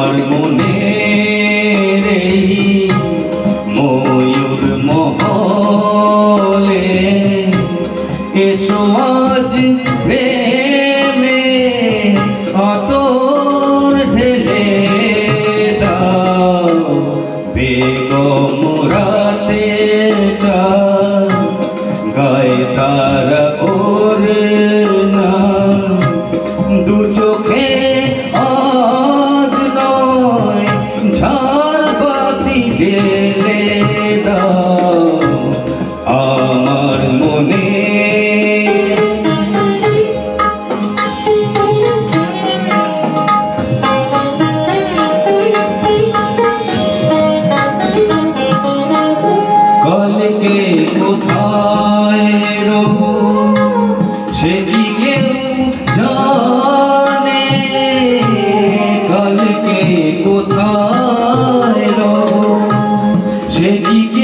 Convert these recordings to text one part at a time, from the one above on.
আমার মনে এই ময়ূর মহলে এসো কে কোথায় রব? সেদিকে জানে কালকে কোথায় রব? সেদিকে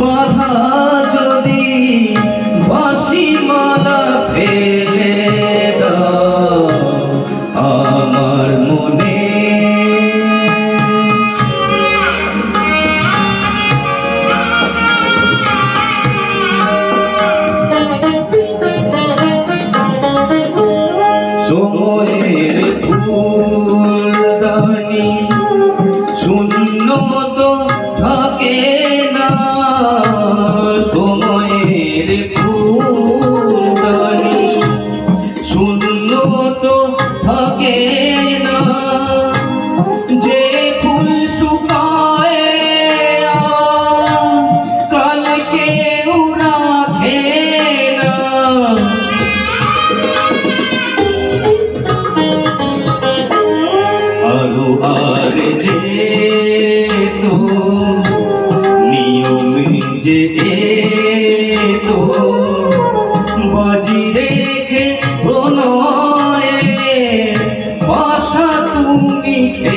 বাধা যদি বাসি মালা আমার মনে। সময়ের ফুলদানি শূন্য তো থাকে না। সময়ের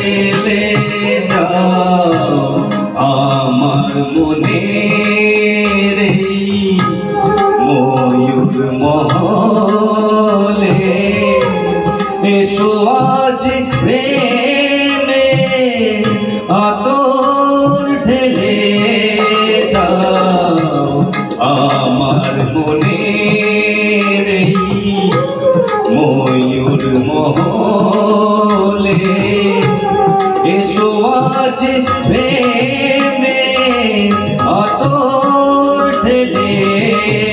খেলে যাও, আমার মনে রে ময়ূর মহলে এসো আজ প্রেমে আতর ঢেলে আমার মনে রে ময়ূর মহলে। প্রেমে অত দাও